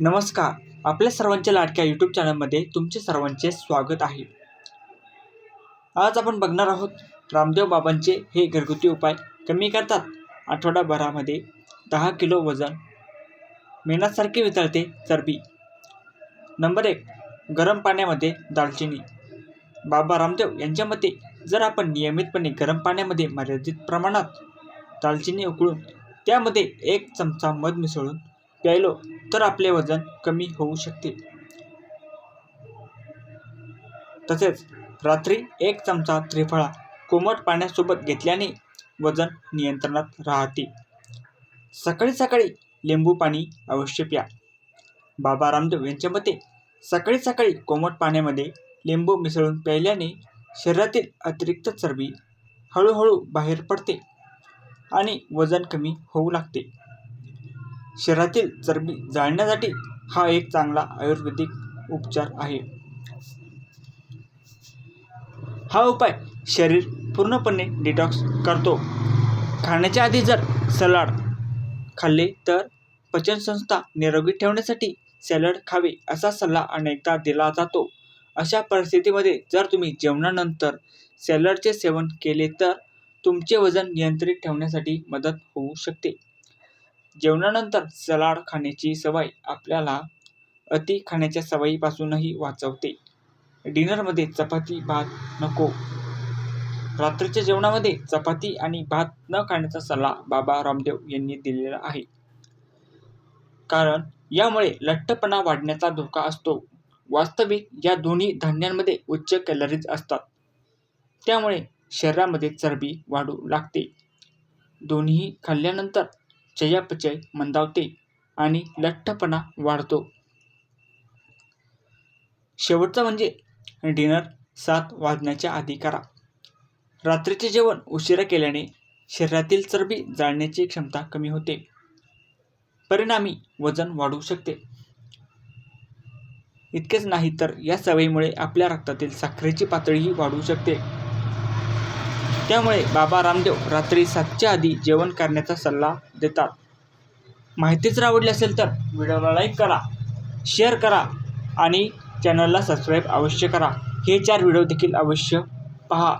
नमस्कार. आपल्या सर्वांच्या लाडक्या यूट्यूब चॅनलमध्ये तुमचे सर्वांचे स्वागत आहे. आज आपण बघणार आहोत रामदेव बाबांचे हे घरगुती उपाय कमी करतात. आठवडाभरामध्ये दहा किलो वजन मेणासारखे वितळते चरबी. नंबर एक गरम पाण्यामध्ये दालचिनी. बाबा रामदेव यांच्या मते जर आपण नियमितपणे गरम पाण्यामध्ये मर्यादित प्रमाणात दालचिनी उकळून त्यामध्ये एक चमचा मध मिसळून प्यायलो तर आपले वजन कमी होऊ शकते तसेच रात्री एक चमचा त्रिफळा कोमट पाण्यासोबत घेतल्याने वजन नियंत्रणात राहते. सकाळी सकाळी लिंबू पाणी अवश्य प्या. बाबा रामदेव यांच्या मते सकाळी सकाळी कोमट पाण्यामध्ये लिंबू मिसळून प्यायल्याने शरीरातील अतिरिक्त चरबी हळूहळू बाहेर पडते आणि वजन कमी होऊ लागते. शरीरातील चरबी जाळण्यासाठी हा एक चांगला आयुर्वेदिक उपचार आहे. हा उपाय शरीर पूर्णपणे डिटॉक्स करतो. खाण्याच्या आधी जर सलाड खाल्ले तर पचनसंस्था निरोगी ठेवण्यासाठी सॅलड खावे असा सल्ला अनेकदा दिला जातो. अशा परिस्थितीमध्ये जर तुम्ही जेवणानंतर सॅलडचे सेवन केले तर तुमचे वजन नियंत्रित ठेवण्यासाठी मदत होऊ शकते. जेवणानंतर सलाड खाण्याची सवय आपल्याला अति खाण्याच्या सवयीपासूनही वाचवते. डिनरमध्ये चपाती भात नको. रात्रीच्या जेवणामध्ये चपाती आणि भात न खाण्याचा सल्ला बाबा रामदेव यांनी दिलेला आहे. कारण यामुळे लठ्ठपणा वाढण्याचा धोका असतो. वास्तविक या दोन्ही धान्यांमध्ये उच्च कॅलरीज असतात. त्यामुळे शरीरामध्ये चरबी वाढू लागते. दोन्ही खाल्ल्यानंतर चयापचय मंदावते आणि लठ्ठपणा वाढतो. शेवटचं म्हणजे डिनर सात वाजण्याच्या आधी करा. रात्रीचे जेवण उशिरा केल्याने शरीरातील चरबी जाळण्याची क्षमता कमी होते. परिणामी वजन वाढू शकते. इतकेच नाही तर या सवयीमुळे आपल्या रक्तातील साखरेची पातळीही वाढू शकते. त्यामुळे बाबा रामदेव रात्री सातच्या आधी जेवण करण्याचा सल्ला देतात. माहिती जर आवडली असेल तर व्हिडिओला लाईक करा शेअर करा आणि चॅनलला सबस्क्राईब अवश्य करा. हे चार व्हिडिओ देखील अवश्य पहा.